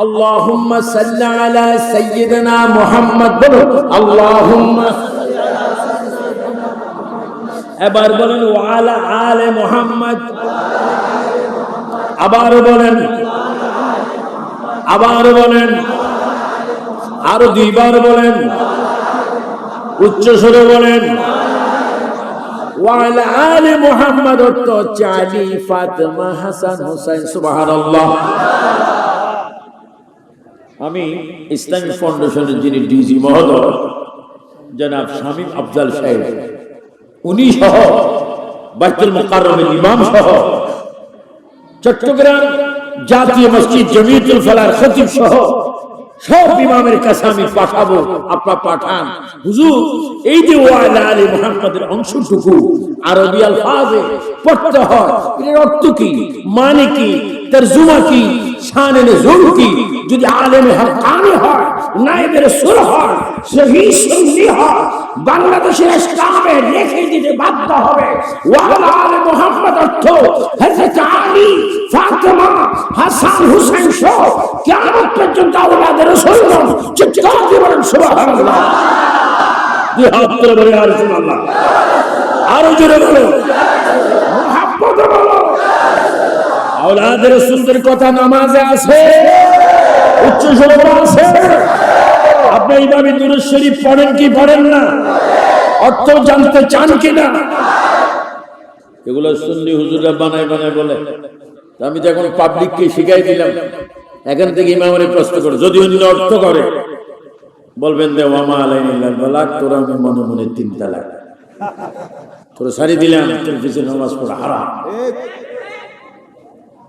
اللهم صل على سيدنا محمد বলো اللهم এবার বলেন ওয়ালা আলে মোহাম্মদ আবার বলেন আবার বলেন আরো দুইবার বলেন উচ্চ স্বরে বলেন ওয়ালা আলে মোহাম্মদ অর্থ হচ্ছে আলী ফাতেমা হাসান হোসেন সুবহানাল্লাহ আমি ইসলামিক ফাউন্ডেশনের যিনি ডিজি মহোদয় জনাব শামীম আফজাল সাহেব উনি সহ বাইতুল মুকাররমের ইমাম সহ চট্টগ্রাম জাতীয় মসজিদ জমিয়তুল ফালার খতিব সহ সব ইমামের কাছে আমি পাঠাবো আপনার পাঠান। হুজুর এই যে ওয়ালা আলী মোহাম্মদের অংশটুকু আরবি আলফাজে পড়তে হয় এর অর্থ কি? মানে কি? তরজুমা কি? শানে নজুল কি যদি আলেমে হকানি হয় নায়েবের সুর হয় সহি সুন্নি হয় বাংলাদেশের ইসলামে রেখে দিতে বাধ্য হবে। ওয়ালা আলী মোহাম্মদ অর্থ হযরত আলী ফাতেমা হাসান হুসেন সহ কিয়ামত পর্যন্ত আওলাদের রাসূলগণ চিৎকার দিয়ে বলেন সুবহানাল্লাহ। দুই হাত তুলে বলে আর সুবহানাল্লাহ আরও জোরে বলো। মুহাম্মদ বলো। আওলাদের সুন্দর কথা নামাজে আছে? উচ্চ স্বরে আছে? আপনি এইভাবে দুরুদ শরীফ পড়েন কি পড়েন না? অর্থ জানতে চান কি না? এগুলো সুন্নি হুজুররা বানায় বানায় বলে। আমি তো এখন পাবলিককে শিখাই দিলাম। এখান থেকে ইমামরে প্রশ্ন করে যদি অন্য অর্থ করে। বলবেন দে ওয়ামা আলাইনিল্লাহ বালাক তোরা আমি মনে মনে তিন তালাক। তোরা সারি দিলাম, তোর পিছনে নামাজ পড়া হারাম।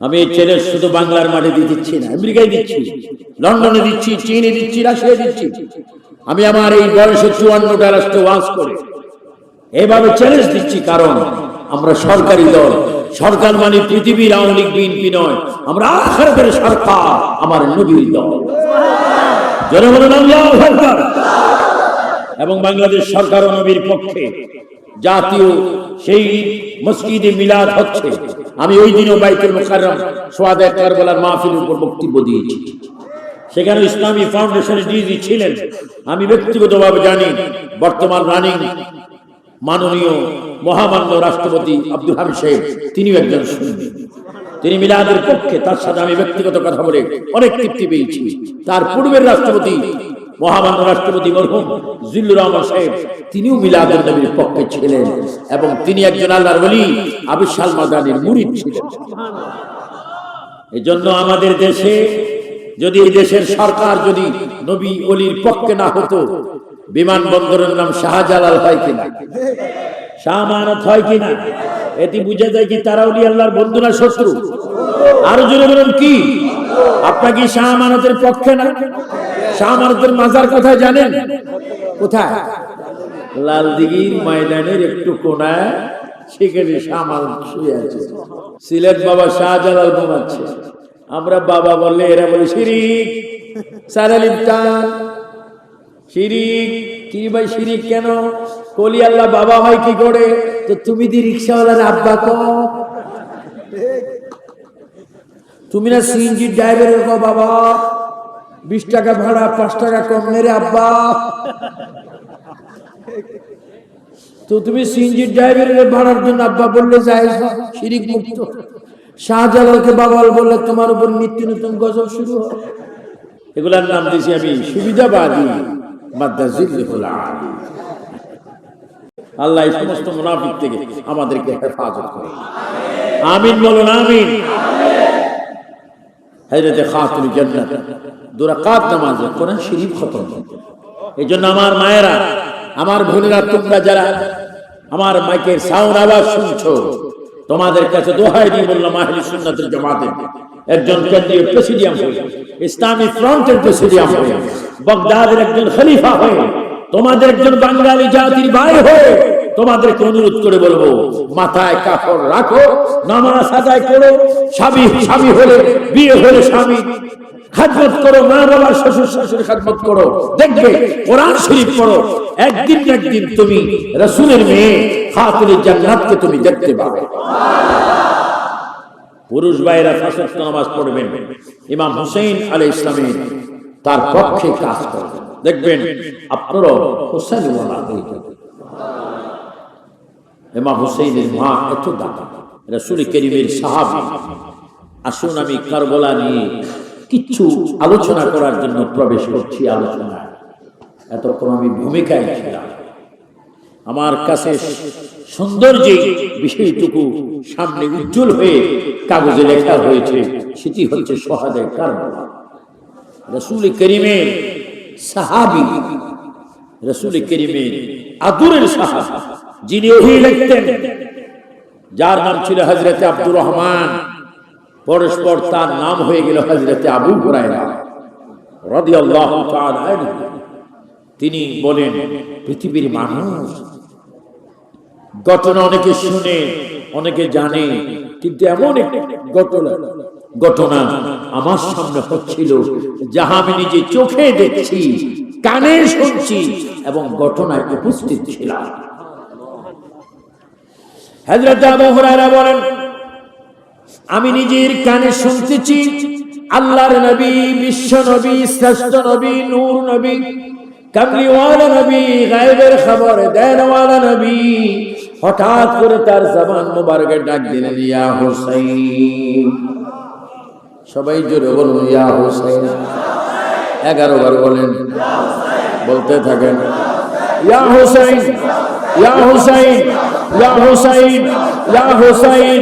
আমি এই চ্যালেঞ্জ শুধু বাংলার দিয়ে দিচ্ছি না, আমেরিকায় দিচ্ছি, লন্ডনে দিচ্ছি, চীনে দিচ্ছি রাশিয়া দিচ্ছি। আমি আমার এই বয়সে চুয়ান্নটা রাষ্ট্রে ওয়াজ করে। এভাবে চ্যালেঞ্জ দিচ্ছি কারণ আমরা সরকারি দল, সরকার মানে পৃথিবীর আওয়ামী লীগ, বিএনপি নয়, আমরা আখেরাতের সরকার, আমার নবীর দল। জনে বলেন আল্লাহু আকবার। এবং বাংলাদেশ সরকার নবীর পক্ষে। জাতীয় সেই মসজিদে মিলাদ হচ্ছে। আমি ওই দিনও বাইতুল সোয়াদে কারবালার মাহফিলের উপর বক্তব্য দিয়েছি। সেখানে ইসলামী ফাউন্ডেশনের ডিজি ছিলেন। আমি ব্যক্তিগতভাবে জানি, বর্তমান রানিং মাননীয় মহামান্য রাষ্ট্রপতি আব্দুল হামিদ সাহেব, তিনিও একজন সুন্নি। তিনি মিলাদের পক্ষে, তার সাথে আমি ব্যক্তিগত কথা বলে অনেক তৃপ্তি পেয়েছি। তার পূর্বের রাষ্ট্রপতি মহামান্য রাষ্ট্রপতি মরহুম জিল্লুর রহমান সাহেব তিনিও মিলাদের নবীর পক্ষে ছিলেন এবং তিনি একজন আল্লাহর বলি আবিশাল মাদানির মুরিদ ছিলেন। এই জন্য আমাদের দেশে যদি এই দেশের সরকার যদি নবী অলির পক্ষে না হতো বিমানবন্দরের নাম শাহজালাল হয় কিনা? শাহমানত হয় কিনা? এটি বুঝে যায় কি তারা অলি আল্লাহর বন্ধু না শত্রু? আরও জোরে বলুন কি? আপনার কি শাহমানতের পক্ষে না? শাহমানতের মাজার কথা জানেন? কোথায়? লালদিঘির ময়দানের একটু কোনায় সেখানে শাহমানত শুয়ে আছে। সিলেট বাবা শাহজালাল ঘুমাচ্ছে। আমরা বাবা বললে, এরা বলে, শিরিক সারালিম টান শিরিক, কি ভাই শিরিক কেন? কলি আল্লাহ বাবা হয় কি করে? তো তুমি দি রিক্সাওয়ালার আব্বা কো তুমি না সিএনজি ড্রাইভারের কো বাবা বিশ টাকা ভাড়া, পাঁচ টাকা কম মেরে আব্বা। তো তুমি সিএনজি ড্রাইভারের ভাড়ার জন্য আব্বা বললে যাই শিরিক মুক্ত। শাহজালালকে বাবা বললে তোমার উপর নিত্য নতুন গজব শুরু হয় এগুলার নাম দিয়েছি আমি সুবিধাবাদী। আল্লাহ এই সমস্ত মুনাফিক থেকে আমাদেরকে হেফাজত করে আমিন বলুন, আমিন। হযরতে খাতুল জান্নাত। দুরাকাত নামাজে কোরআন শরীফ খতম। এই জন্য আমার মায়েরা, আমার বোনেরা, তোমরা যারা আমার মাইকের সাউন্ড আওয়াজ শুনছো, তোমাদের কাছে দোহাই দিয়ে বললাম, আহলি সুন্নাতের জামাতে, একজন কেন্দ্রীয় প্রেসিডিয়াম হয়ে, ইসলামী ফ্রন্টের প্রেসিডিয়াম হয়ে, বগদাদের একজন খলিফা হয়ে, তোমাদের একজন বাঙালি জাতির ভাই হয়ে তোমাদেরকে অনুরোধ করে বলব, মাথায় কাপড় রাখো, নামাজ আদায় করো, স্বামী স্বামী হলে, বিয়ে হলে স্বামী খাদমত করো, মা বাবা শ্বশুর শাশুড়ি খাদমত করো, দেখবে কোরআন শরীফ পড়ো, একদিন একদিন তুমি মেয়ে তুমি দেখতে পাবে। পুরুষ ভাইরা ফাঁসক্ত নামাজ পড়বেন, ইমাম হুসেন আলী ইসলামের তার পক্ষে কাজ করবেন। দেখবেন আপনারও হোসেন হয়ে যাবে ইমাম হুসেনের মা এত দাদা রসুল করিমের সাহাবি। আসুন আমি কারবলা নিয়ে কিচ্ছু আলোচনা করার জন্য প্রবেশ করছি আলোচনা এতক্ষণ আমি ভূমিকায় ছিলাম। আমার কাছে সুন্দর যে বিষয়টুকু সামনে উজ্জ্বল হয়ে কাগজে লেখা হয়েছে, সেটি হচ্ছে সহাদের কারবলা। রসুল করিমের সাহাবি, রসুল করিমের আদুরের সাহাবি। যিনি ওহি লিখতেন, যার নাম ছিল হজরতে আব্দুর রহমান, পরস্পর তার নাম হয়ে গেল হজরতে আবু হুরায়রা রাদিয়াল্লাহু তাআলা তিনি বলেন, পৃথিবীর মানুষ ঘটনা অনেকে শুনে, অনেকে জানে, কিন্তু এমন ঘটনা ঘটনা আমার সামনে হচ্ছিল যাহা আমি নিজে চোখে দেখছি, কানে শুনছি এবং ঘটনায় উপস্থিত ছিলাম। হযরত আবু হুরায়রা বলেন, আমি নিজের কানে শুনতেছি, আল্লাহর নবী, বিশ্ব নবী, শ্রেষ্ঠ নবী, নূর নবী, কামলিওয়ালা নবী, গায়েবের খবর, দেনওয়ালা নবী, হঠাৎ করে তার জবান মুবারকে ডাক দিলেন, ইয়া হুসাইন। সবাই জোরে বলুন, ইয়া হুসাইন। এগারো বার বলেন, বলতে থাকেন, ইয়া হুসাইন। ইয়া হুসাইন ইয়া হুসাইন ইয়া হুসাইন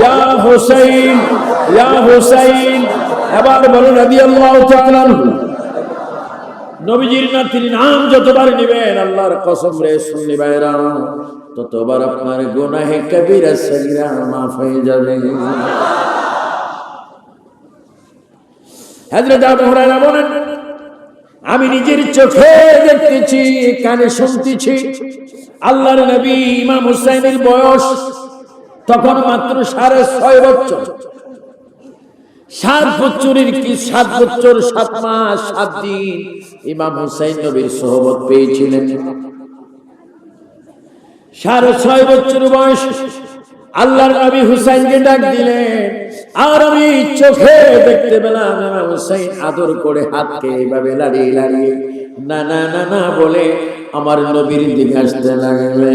ইয়া হুসাইন ইয়া হুসাইন। এবার বলুন, রাদিয়াল্লাহু তাআলা নবীজির নাতির নাম যতবার নিবেন, আল্লাহর কসম রে শুননি বাইরা ততবার আপনার গুনাহে কবিরা সগীরা মাফ হয়ে যাবে। হযরত আবু হুরায়রা বলেন আমি নিজের চোখে দেখতেছি, কানে শুনতেছি। আল্লাহর নবী ইমাম হুসাইনের বয়স তখন মাত্র সাড়ে ছয় বছর। সাত বছরের কি সাত বছর, সাত মাস, সাত দিন ইমাম হুসাইন নবীর সোহবত পেয়েছিলেন। সাড়ে ছয় বছর বয়স আল্লাহর নবী হুসাইনকে ডাক দিলেন আর আমি চোখে দেখতে পেলাম ইমাম হুসাইন আদর করে হাতকে এইভাবে লাড়িয়ে লাড়িয়ে না না না না বলে আমার নবীর দিকে আসতে লাগবে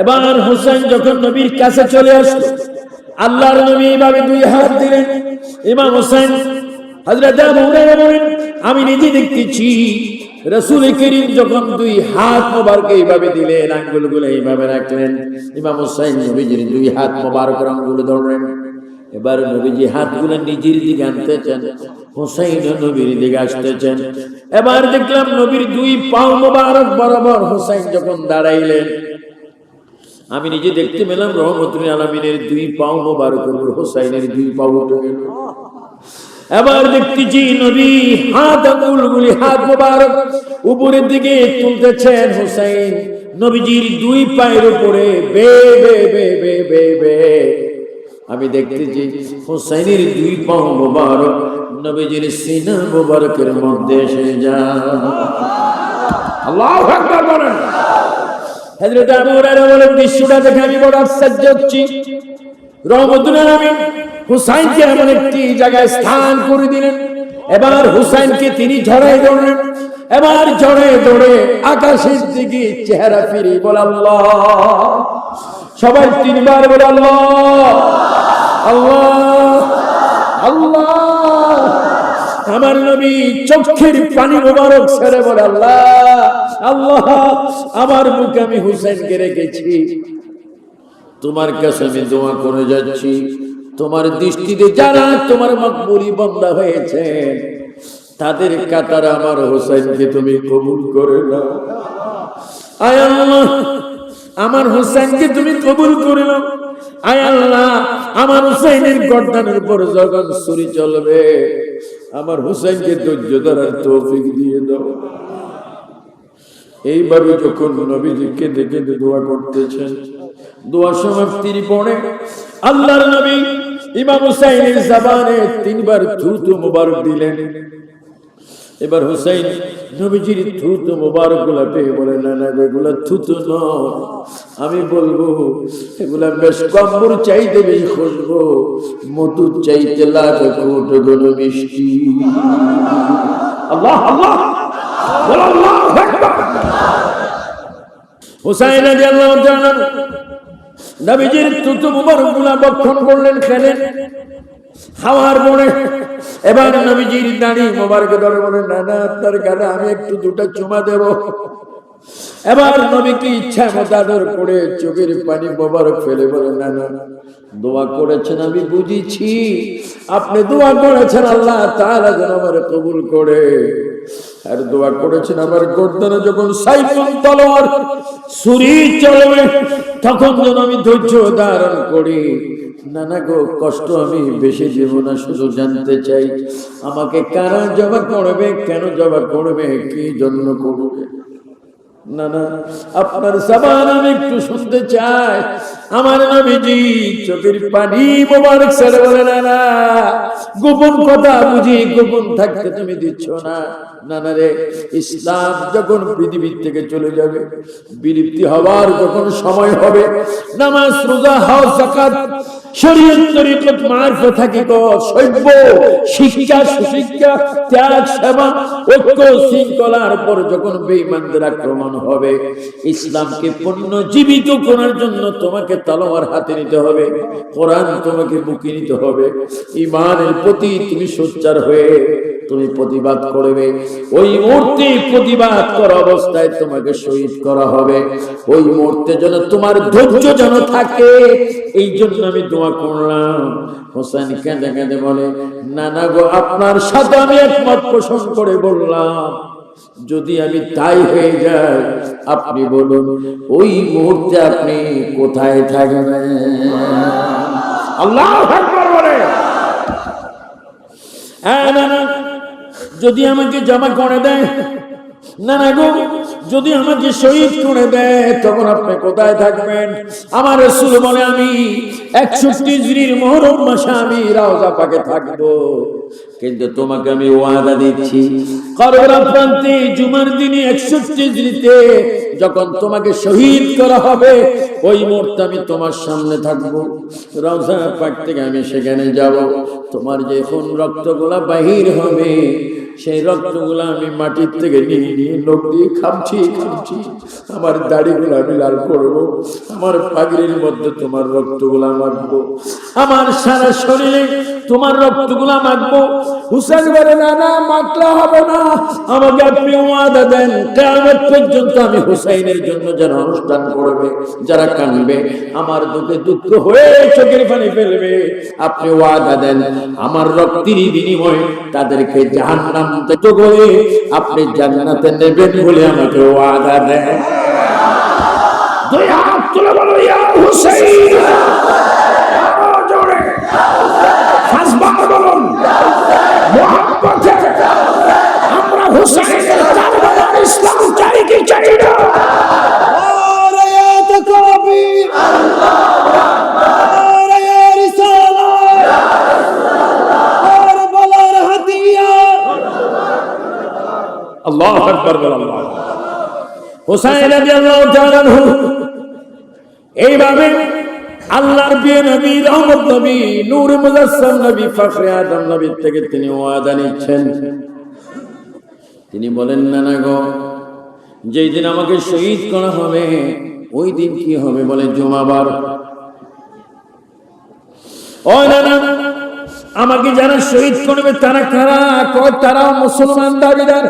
এবার হুসাইন যখন নবীর কাছে চলে আসলো, আল্লাহর নবী এইভাবে দুই হাত দিলেন। ইমাম হুসাইন হুরায়রা বলেন, আমি নিজে দেখতেছি রসুল করিম যখন দুই হাত মোবারক এইভাবে দিলেন, আঙ্গুলগুলো এইভাবে রাখলেন, ইমাম হুসাইন নবীজির দুই হাত মোবারক আঙ্গুল ধরলেন। এবার নবীজি হাতগুলো নিজের দিকে আনতেছেন, হুসাইন নবীর দিকে আসতেছেন। এবার দেখলাম নবীর দুই পাও মোবারক বরাবর হুসাইন যখন দাঁড়াইলেন, আমি নিজে দেখতে পেলাম রহমতুল আলমিনের দুই পাও মোবারক হোসাইনের দুই পাও উঠে গেল। এবার দেখতেছি নবী হাত আঙুলগুলি হাত মোবারক উপরের দিকে তুলতেছেন হোসাইন। নবীজির দুই পায়ের উপরে বে বে বে বে বে বে। আমি দেখতেছি হোসাইনের দুই পাও মোবারক, নবীজির সিনা মোবারকের মধ্যে এসে যা আল্লাহ আকবার বলেন। হযরত আবু হুরায়রা বলেন, দৃশ্যটা দেখে আমি বড় আশ্চর্য হচ্ছি। রহমতুল আলামিন হুসাইনকে এমন একটি জায়গায় স্থান করে দিলেন। এবার হুসাইনকে তিনি ঝড়াই ধরলেন। এবার ঝড়ে দৌড়ে আকাশের দিকে চেহারা ফিরে বল, আল্লাহ। সবাই তিনবার বলে, আল্লাহ। আল্লাহ। আল্লাহ। আমার নবী চোখের পানি মোবারক ছেড়ে বলে, আল্লাহ। আল্লাহ। আমার মুখে আমি হুসেনকে রেখেছি। তোমার কাছে আমি দোয়া করে যাচ্ছি। তোমার দৃষ্টিতে যারা তোমার মকবুরি বন্ধা হয়েছে, তাদের কাতার আমার হোসেনকে তুমি কবুল করে নাও। আয় আমার হোসেনকে তুমি কবুল করে নাও। আয় আল্লাহ, আমার হুসাইনের গর্দানের উপর যখন ছুরি চলবে। আমার হুসাইনকে ধৈর্য ধরার তৌফিক দিয়ে দাও। এইভাবে যখন নবীজি কেঁদে কেঁদে দোয়া করতেছেন, দোয়া সমাপ্তির পরে আল্লাহর নবী ইমাম হুসাইনের জাবানে তিনবার থুতু মুবারক দিলেন। এবার হুসাইন নবীজির থুতু মোবারকগুলা পেয়ে বলে, না না এগুলা থুতু আমি বলব, এগুলা বেশ কম্বর চাইতে বেশি খুঁজবো মধু চাইতে লাখ কোটগুলো মিষ্টি। আল্লাহ আল্লাহ আল্লাহু। হুসাইন তাআলা নবীজির থুতু মুবারকগুলা বক্ষণ করলেন খেলেন খাওয়ার পরে এবার নবীজির দাড়ি মোবারক ধরে বলে, না না, আপনার গানে আমি একটু দুটো চুমা দেব। এবার নবীকে ইচ্ছা মতো আদর করে চোখের পানি মোবারক ফেলে বলে, না না, দোয়া করেছেন, আমি বুঝেছি। আপনি দোয়া করেছেন, আল্লাহ তাআলা যেন আমার কবুল করে। আর দোয়া করেছেন আমার গর্দনে যখন সাইফুল তলোয়ার ছুরি চলবে, তখন যেন আমি ধৈর্য ধারণ করি। না না গো, কষ্ট আমি বেশি দেব না, শুধু জানতে চাই, আমাকে কারা জবা করবে, কেন জবা করবে, কি জন্য করবে? না না আপনার সাবান আমি একটু শুনতে চাই। আমার নবীজি চোখের পানি মোবারক ছেড়ে বলে, না গোপন কথা বুঝি, গোপন থাকতে তুমি দিচ্ছ না। ইসলাম যখন পৃথিবীর থেকে চলে যাবে, বিলুপ্তি হওয়ার যখন সময় হবে, নামাজ, রোজা, হজ সভ্য, শিক্ষা, সুশিক্ষা, ত্যাগ, সেবা, ঐক্য, শৃঙ্খলার পর যখন আক্রমণ হবে, ইসলামকে পূর্ণ জীবিত করার জন্য তোমাকে তলোয়ার হাতে নিতে হবে, কোরআন তোমাকে বুকে নিতে হবে ইমানের প্রতি তুমি সোচ্চার হয়ে তুমি প্রতিবাদ করবে। ওই মুহূর্তে প্রতিবাদ করা অবস্থায় তোমাকে শহীদ করা হবে। ওই মুহূর্তে যেন তোমার ধৈর্য যেন থাকে এই জন্য আমি দোয়া করলাম। হোসেন কেঁদে কেঁদে বলে না না গো, আপনার সাথে আমি একমত পোষণ করে বললাম যদি আমি তাই হয়ে যাই আপনি বলুন ওই মুহূর্তে আপনি কোথায় থাকবেন আল্লাহ হ্যাঁ, যদি আমাকে জামা করে দেয় না গো, যদি আমাকে শহীদ করে দেয়, তখন আপনি কোথায় থাকবেন? আমার রসুল বলে, আমি একষট্টি জিরির মহরম মাসে আমি রাওজা পাকে থাকব। কিন্তু তোমাকে আমি ওয়াদা দিচ্ছি করবরা প্রান্তে জুমার দিনে একষট্টি জিরিতে যখন তোমাকে শহীদ করা হবে, ওই মুহূর্তে আমি তোমার সামনে থাকব। রওজা পাক থেকে আমি সেখানে যাব। তোমার যে এখন রক্তগুলা বাহির হবে সেই রক্তগুলো আমি মাটির থেকে নিয়ে নিয়ে লোক দিয়ে খামছি খামছি। আমার দাড়িগুলো আমি লাল করব, আমার পাগড়ির মধ্যে তোমার রক্তগুলো মাখবো। আমার সারা শরীরে তোমার রক্তগুলা মাখবো। হুসেন বলে, না না, মাখলে হবে না। আমাকে আপনি ওয়াদা দেন কেমন পর্যন্ত আমি হুসাইনের জন্য যারা অনুষ্ঠান করবে, যারা কানবে, আমার দুঃখে দুঃখ হয়ে চোখের পানি ফেলবে। আপনি ওয়াদা দেন, আমার রক্তের বিনিময়ে তাদেরকে জাহান্নাম থেকে করে আপনি জান্নাতে নেবেন বলে আমাকে ওয়াদা দেন। দুই হাত তুলে বলো, ইয়া হুসাইন আরও জোরে জবান বলুন মহাপথে আমরা হুসাইনের কারবালার ইসলাম চাই কি চাই না? আল্লাহ আকবার বলেন আল্লাহ হুসাইন রাদিয়াল্লাহু রহমত নবী, নূর মুজাসসাম নবী, ফখরে আদম নবীর থেকে তিনি ওয়াদা নিচ্ছেন। তিনি বলেন, না না গো, যেই দিন আমাকে শহীদ করা হবে, ওই দিন কি হবে? বলে, জুমাবার। ও না না, আমাকে যারা শহীদ করবে, তারা কারা? কয় তারা মুসলমান দাবিদার।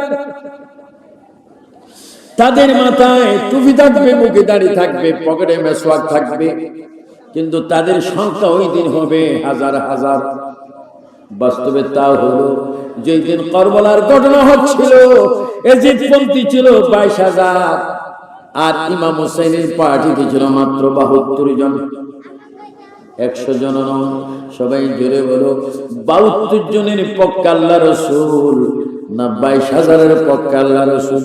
তাদের মাথায় টুপি থাকবে মুখে দাড়ি থাকবে, পকেটে মেসওয়াক থাকবে। কিন্তু তাদের সংখ্যা ওই দিন হবে হাজার হাজার। বাস্তবে তা হলো, যেই দিন করবলার ঘটনা হচ্ছিল এজিদপন্থী ছিল বাইশ হাজার, আর ইমাম হোসেনের পার্টিতে ছিল মাত্র বাহাত্তর জন। একশো জন সবাই জোরে বলো, বাহাত্তর জনের পক্ষে আল্লাহ রসুল না বাইশ হাজারের পক্ষে আল্লাহ রসুল?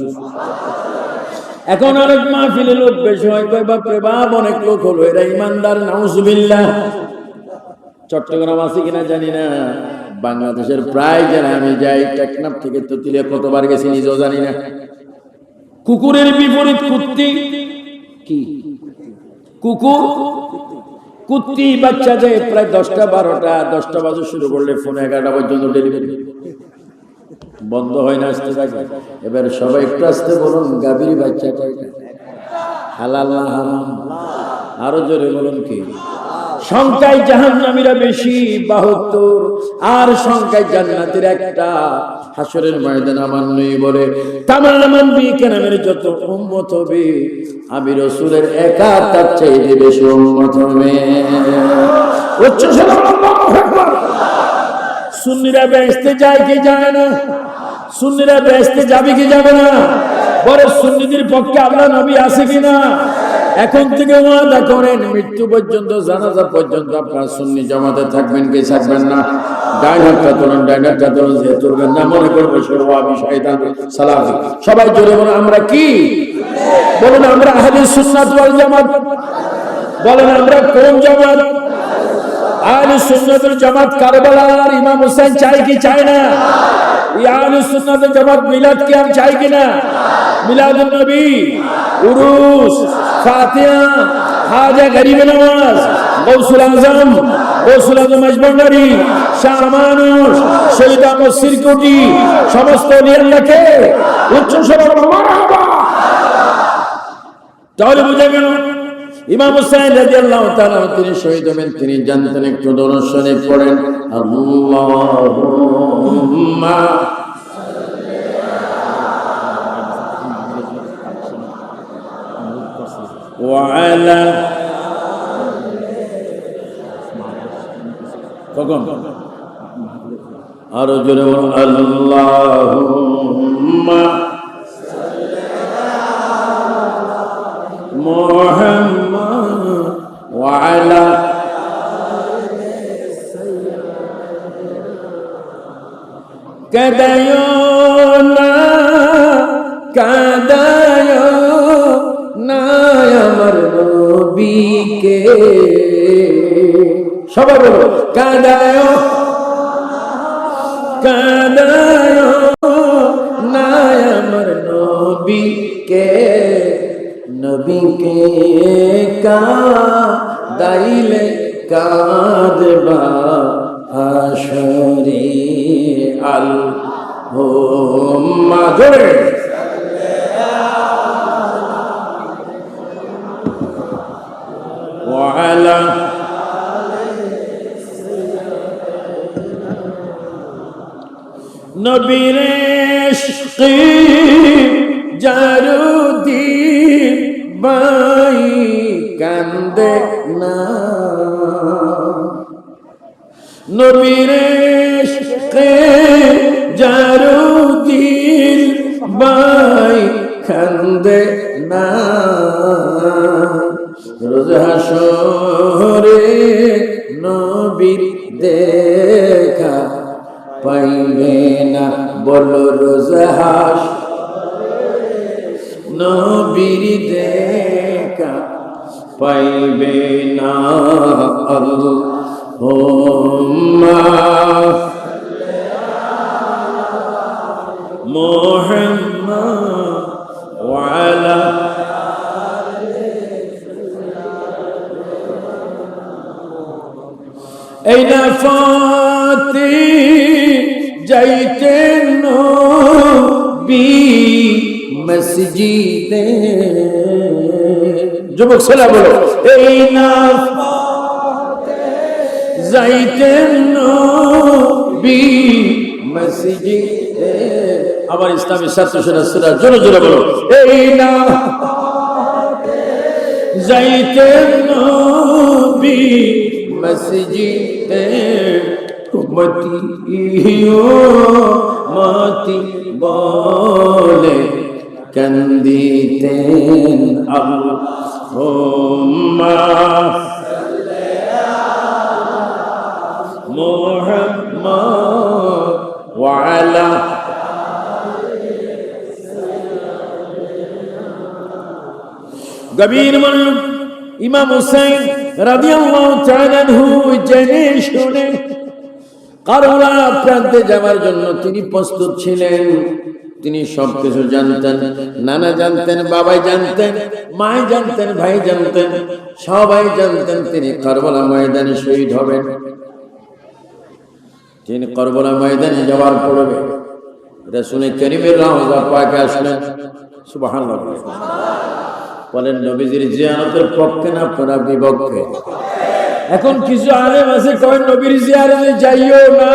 এখন অনেক মাহফিলে লোক বেশি হয়, কয় বাপরে বাপ, অনেক লোক হলো, এরা ইমানদার, নাউজুবিল্লাহ। চট্টগ্রাম আছে কিনা জানি না। বাংলাদেশের প্রায় জেলা আমি যাই, টেকনাফ থেকে তুলে কতবার গেছি নিজেও জানি না। কুকুরের বিপরীত কুত্তি কি? কুকুর? কুত্তি বাচ্চা যায় প্রায় দশটা, বারোটা, দশটা বাজে শুরু করলে ফোন এগারোটা পর্যন্ত ডেলিভারি বন্ধ হয় না আসতে থাকে। এবার সবাই একটু আসতে বলুন, গাভীর বাচ্চা কয়টা হালাল না হারাম? আরও জোরে বলুন কি? সংখ্যায় জাহান্নামীরা বেশি, বাহাত্তর। আর সংখ্যায় জান্নাতের একটা। হাসরের ময়দান আমার নেই বলে তামামান বিকেনামের যত উম্মত হবে, আমি রসুলের একা, তার চাইতে বেশি উম্মত হবে। উচ্চ সুন্নিরা বেহেস্তে যায় কি যায় না? সুন্নিরা বেহেস্তে যাবে কি যাবে না? বড় সুন্নিদের পক্ষে আল্লাহ নবী আছে কিনা এখন থেকে ওয়াদা করেন, মৃত্যু পর্যন্ত, জানাজা পর্যন্ত আপনার সুন্নি জমাতে থাকবেন কি থাকবেন না? ডাইন হাতটা তোলেন ডাইন তোলেন, যে তুলবেন না, মনে করব সর্বাবি শয়তান সালাফি সবাই জোরে বলেন, আমরা কি? বলুন, আমরা আহলে সুন্নাত ওয়াল জামাত। বলেন, আমরা কোন জামাত? আহলে সুন্নাতের জামাত কারবালার, ইমাম হোসেন চাই কি চায় না? এই আহলে সুন্নাতের জামাত মিলাদ কি আর চাই কি না মিলাদুন নবী, উরুস, ফাতিহা, হাজা গরিব নওয়াজ গৌসুল আজম গৌসুল আজম আজমন্ডারি শাহ মানুষ শহীদ আহমদ সিরকুটি, সমস্ত নিয়াল্লাকে উচ্চ স্বরে তাহলে বুঝা গেল ইমাম হুসাইন রাদিয়াল্লাহু তাআলা তিনি শহীদ হবেন তিনি জানতেন একটু দর্শনে পড়েন আল্লাহুম্মা وعلى কখন আরো জোরে বলুন আল্লাহুম্মা محمد কাদায় না কাদায় না আমার নবীকে। সবাই বলো, কাদায় কাদায় না আমার নবীকে। নবীকে কা দাইলে কাদবা। হাসরে আল হোম্মা জোরে وعلى নবীর ইশকি জারুদি বাই কান্দে না নবীর ইশকি জারুদি বাই কান্দে না। রোজ হাসরে নবীর দেখা পাইবে না। বলো রোজ হাস নবীর দেখা পাইবে না। আল্লাহুম্মা মুহাম্মদ ওয়ালা এই না ফাতে যাইতেন নবী মসজিদে যুবক ছেলে বলো এই না যাইতেন নবী। মসজিদে। আবার ইসলামী ছাত্র সেনা জোরে জোরে বলো। এই না। যাইতেন নবী। মসজিদে মতিও মতি বলে কান্দিতেন আল্লাহুম্মা। محمد وعلى গভীর মনোযোগ ইমাম হুসাইন রাদিয়াল্লাহু তাআলা আনহু জেনে শুনে কারোরা প্রান্তে যাওয়ার জন্য তিনি প্রস্তুত ছিলেন তিনি সবকিছু জানতেন নানা জানতেন বাবাই জানতেন মাই জানতেন ভাই জানতেন সবাই জানতেন তিনি কারবালা ময়দানে শহীদ হবেন তিনি কারবালা ময়দানে যাওয়ার পড়বে এটা করিমের রহমা পাকে আসলেন। সুবহানাল্লাহ। বলেন, নবীজির জিয়ারতের পক্ষে না আপনারা বিপক্ষে? এখন কিছু আলেম আছে, কয়, নবীর জিয়ারতে যাইও না।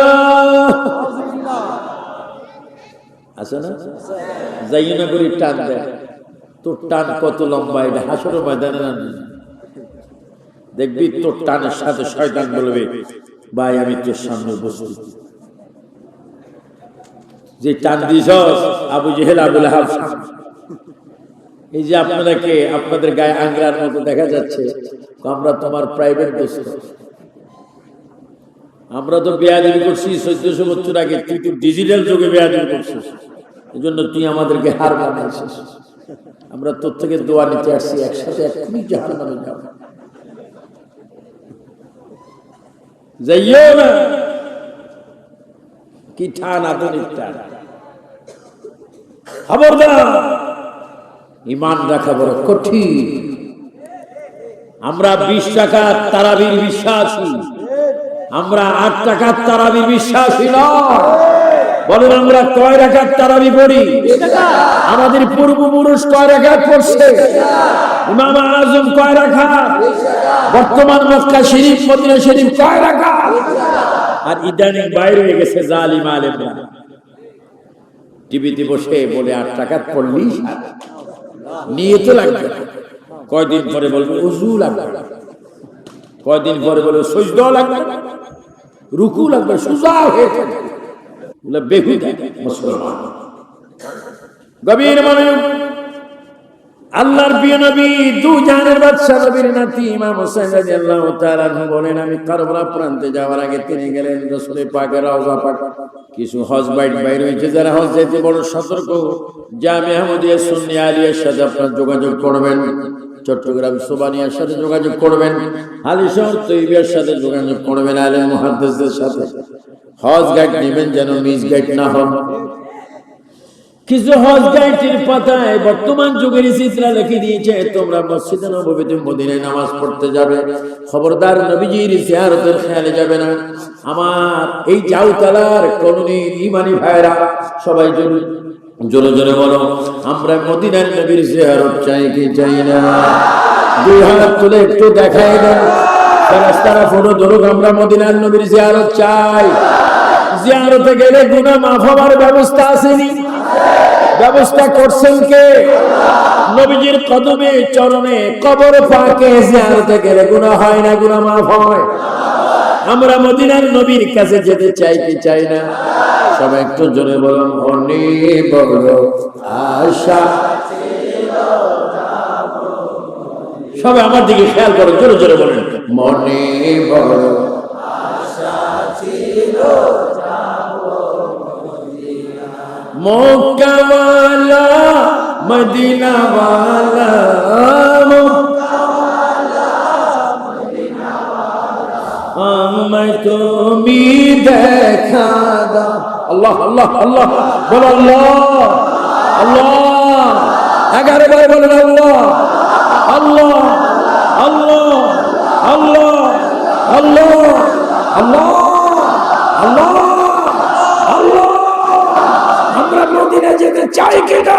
আছে না? যাইও না করে, টান দেয় তোর টান কত লম্বা, এটা হাসর ময়দানে না? দেখবি তোর টানের সাথে শয়তান বলবে ভাই, আমি তোর সামনে উপস্থিত। যে টান দিস, আবু জেহেল, আবুল এই যে আপনাদেরকে আপনাদের গায়ে আংরার মতো দেখা যাচ্ছে আমরা তোমার প্রাইভেট দোস্ত। আমরা তো বেয়াদি করছি, চোদ্দশো বছর আগে তুই তো ডিজিটাল যুগে বেয়াদি করছিস। এই জন্য তুই আমাদেরকে হার বানাইছিস আমরা তোর থেকে দোয়া নিতে আসছি, একসাথে নামে যাব ইমান রাখা বড় কঠিন আমরা বিশ টাকা তারাবির বিশ্বাসী আমরা আট টাকার তারাবির বিশ্বাসী নয় বলেন আমরা কয় রাখার তারাবি পড়ি আমাদের পূর্বপুরুষ কয় রাখার পড়ছে ইমাম আজম কয় রাখা বর্তমান মক্কা শরীফ মদিনা শরীফ কয় রাখা আর ইদানিং বাইরে হয়ে গেছে জালিম আলেমরা। টিভিতে বসে বলে আট টাকার পড়লি? নিয়ে তো লাগবে। কয়দিন পরে বলবে, উজু লাগবে। কয়দিন পরে বলবে সজদ লাগবে। রুকু লাগবে, সুজা হয়ে বেহুদা, মুসলমান। গভীর মনোযোগ আল্লাহর প্রিয় নবী দু জাহানের বাদশা নবীর নাতি ইমাম হোসেন রাদিয়াল্লাহু তাআলা বলেন, আমি কারবালা প্রান্তে যাওয়ার আগে তিনি গেলেন রাসূলের পাকের রওজা পাক। কিছু হজ বাইট বাইরে হয়েছে, যারা হজ যেতে বড় সতর্ক। জামে আহমদিয়া সুন্নি আলিয়ার সাথে আপনার যোগাযোগ করবেন। চট্টগ্রাম সোবানিয়ার সাথে যোগাযোগ করবেন। হালিশহর তৈবিয়ার সাথে যোগাযোগ করবেন আলেম মুহাদ্দিসদের সাথে। হজ গাইড নেবেন যেন মিস গাইড না হন। কিছু হজ গাইডের পাতায় বর্তমান যুগের চিত্রা লিখে দিয়েছে, তোমরা মসজিদে নববীতে মদিনায় নামাজ পড়তে যাবে। খবরদার নবীজির জিয়ারতের খেয়ালে যাবে না। আমার এই জাউতালার কলোনির ইমানি ভাইরা, সবাই জোরে জোরে জোরে বলো, আমরা মদিনার নবীর জিয়ারত চাই কি চাই না? দুই হাত তুলে একটু দেখাই দেন রাস্তারা ফটো ধরুক, আমরা মদিনার নবীর জিয়ারত চাই। জিয়ারতে গেলে গুনাহ মাফ হওয়ার ব্যবস্থা আসেনি ব্যবস্থা করছেন কে? নবীজির কদমে, চরণে, কবর পাকে জিয়ারতে গেলে গুনাহ হয় না, গুনাহ মাফ হয়। আমরা মদিনার নবীর কাছে যেতে চাই কি চাই না? সবাই একটু জোরে বলুন মনে বড় আশা। সবাই আমার দিকে খেয়াল করো জোরে জোরে বলেন। মনে বড় মক্কাওয়ালা মদিনাওয়ালা আমায় তুমি দেখা দাও আল্লাহ আল্লাহ আল্লাহ বল আল্লাহ আল্লাহ এগারো বার বলেন আল্লাহ আল্লাহ আল্লাহ আল্লাহ আল্লাহ আল্লাহ আল্লাহ আল্লাহ মদিনা যেতে চাই কিনা